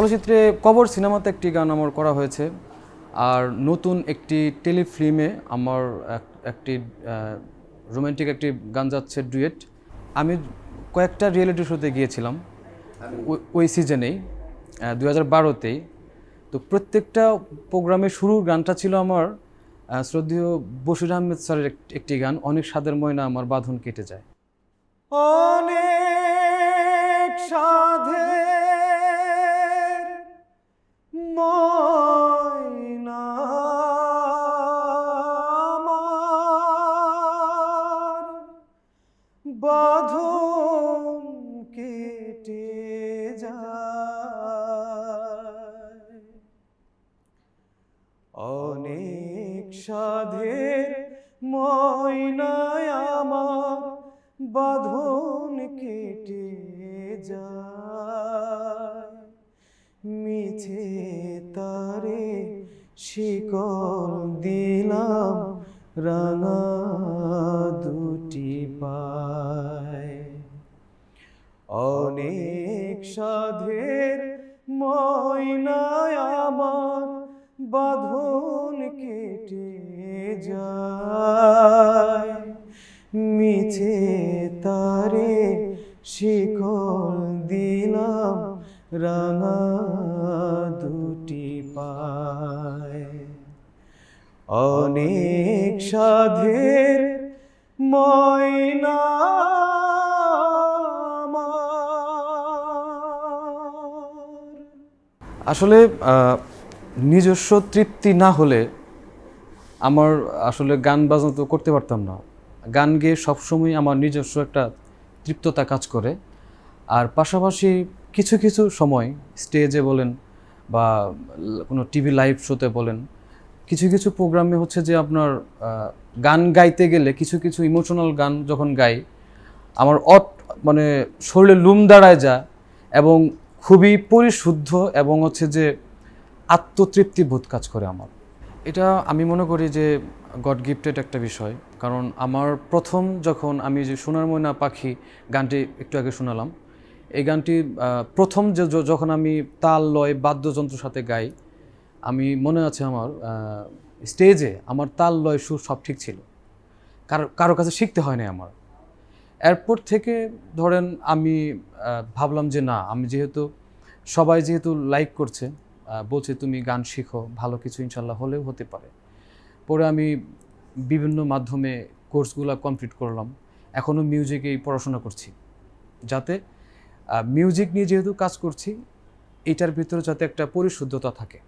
চলচ্চিত্রে কবর সিনেমাতে একটি গান আমার করা হয়েছে। আর নতুন একটি টেলিফিল্মে আমার এক- একটি রোমান্টিক একটি গান যাচ্ছে ডুয়েট। আমি কয়েকটা রিয়েলিটি শোতে গিয়েছিলাম ওই- সিজনেই দু হাজার বারোতেই। তো প্রত্যেকটা প্রোগ্রামের শুরুর গানটা ছিল আমার শ্রদ্ধেয় বশির আহমেদ স্যারের একটি গান, অনেক স্বাদের ময়না আমার বাঁধন কেটে যায়। অনেক সাধের ময়না বাঁধন কেটে যায়। আমার বাঁধন কেটে যায়। মিছে তারে শিকল দিলাম রাঙা দুটি পায়। অনেক সাধের ময়নায় আমার বাঁধন কেটে যায়। মিছে তারে শিকল দিলাম রাঙা সাধের ময়না আসলে নিজস্ব তৃপ্তি না হলে আমার আসলে গান বাজনা তো করতে পারতাম না। গান গেয়ে সবসময় আমার নিজস্ব একটা তৃপ্ততা কাজ করে। আর পাশাপাশি কিছু কিছু সময় স্টেজে বলেন বা কোনো টিভি লাইভ শোতে বলেন কিছু কিছু প্রোগ্রামে হচ্ছে যে আপনার গান গাইতে গেলে কিছু কিছু ইমোশনাল গান যখন গাই, আমার অট মানে শরীরে লুম দাঁড়ায় যা এবং খুবই পরিশুদ্ধ এবং হচ্ছে যে আত্মতৃপ্তি বোধ কাজ করে আমার। এটা আমি মনে করি যে গড গিফটেড একটা বিষয়। কারণ আমার প্রথম যখন আমি যে সোনার ময়না পাখি গানটি একটু আগে শোনালাম, এই গানটি প্রথম যে যখন আমি তাল, লয় বাদ্যযন্ত্রের সাথে গাই আমি মনে আছে আমার স্টেজে আমার তাল লয় সুর সব ঠিক ছিল। কারও কারও কাছে শিখতে হয় না আমার। এরপর থেকে ধরেন আমি ভাবলাম যে না, আমি যেহেতু, সবাই যেহেতু লাইক করছে বলছে তুমি গান শিখো, ভালো কিছু ইনশাল্লাহ হলেও হতে পারে। পরে আমি বিভিন্ন মাধ্যমে কোর্সগুলো কমপ্লিট করলাম। এখনও মিউজিকেই পড়াশোনা করছি। যাতে মিউজিক নিয়ে যেহেতু কাজ করছি, এটার ভিতরে যাতে একটা পরিশুদ্ধতা থাকে।